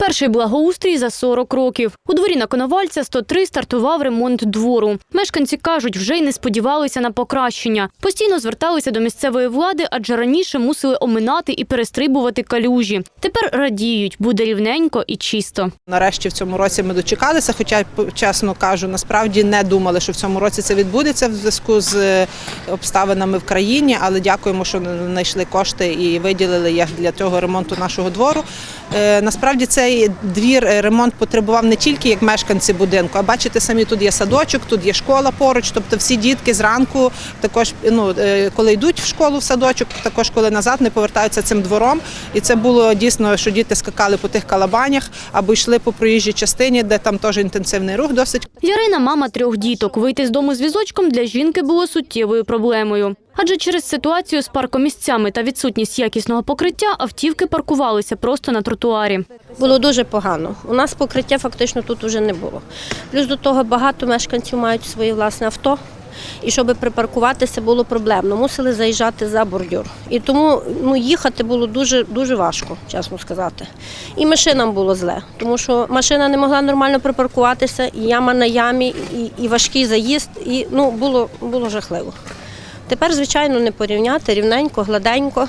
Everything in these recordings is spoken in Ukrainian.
Перший благоустрій за 40 років. У дворі на Коновальця 103 стартував ремонт двору. Мешканці кажуть, вже й не сподівалися на покращення. Постійно зверталися до місцевої влади, адже раніше мусили оминати і перестрибувати калюжі. Тепер радіють, буде рівненько і чисто. Нарешті в цьому році ми дочекалися, хоча чесно кажу, насправді не думали, що в цьому році це відбудеться в зв'язку з е, обставинами в країні. Але дякуємо, що знайшли кошти і виділили їх для цього ремонту нашого двору. Е, Насправді цей двір е, ремонт потребував не тільки як мешканці будинку, а бачите, самі тут є садочок, тут є школа поруч. Тобто всі дітки зранку, також ну е, коли йдуть в школу в садочок, також коли назад не повертаються цим двором. І це було дійсно, що діти скакали по тих калабанях або йшли по проїжджій частині, де там теж інтенсивний рух досить. Ярина – мама трьох діток. Вийти з дому з візочком для жінки було суттєвою проблемою. Адже через ситуацію з паркомісцями та відсутність якісного покриття автівки паркувалися просто на тротуарі. Було дуже погано. У нас покриття фактично тут вже не було. Плюс до того багато мешканців мають своє власне авто. І щоб припаркуватися було проблемно, мусили заїжджати за бордюр. І тому ну, їхати було дуже дуже важко, чесно сказати. І машинам було зле, тому що машина не могла нормально припаркуватися, і яма на ямі, і, і важкий заїзд, і ну, було, було жахливо. Тепер, звичайно, не порівняти рівненько, гладенько.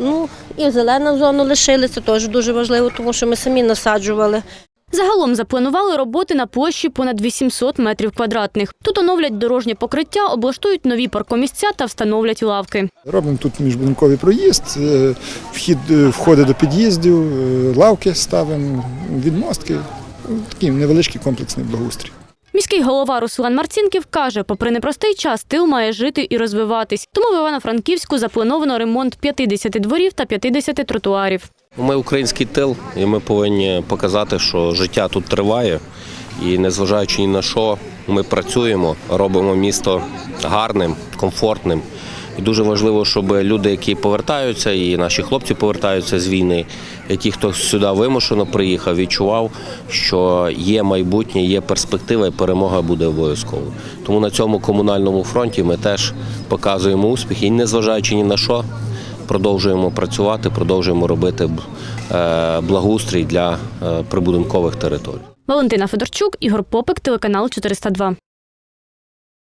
Ну і зелену зону лишили, це теж дуже важливо, тому що ми самі насаджували. Загалом запланували роботи на площі понад 800 метрів квадратних. Тут оновлять дорожнє покриття, облаштують нові паркомісця та встановлять лавки. Робимо тут міжбудинковий проїзд, е, вхід, е, входи до під'їздів, е, лавки ставимо, відмостки. Такий невеличкий комплексний благоустрій. Міський голова Руслан Марцінків каже, попри непростий час, тил має жити і розвиватись. Тому в Івано-Франківську заплановано ремонт 50 дворів та 50 тротуарів. Ми український тил, і ми повинні показати, що життя тут триває. І незважаючи ні на що, ми працюємо, робимо місто гарним, комфортним. І дуже важливо, щоб люди, які повертаються, і наші хлопці повертаються з війни, і ті, хто сюди вимушено приїхав, відчував, що є майбутнє, є перспектива, і перемога буде обов'язково. Тому на цьому комунальному фронті ми теж показуємо успіх і, незважаючи ні на що, продовжуємо працювати, продовжуємо робити е, благоустрій для е, прибудинкових територій. Валентина Федорчук, Ігор Попик, телеканал 402.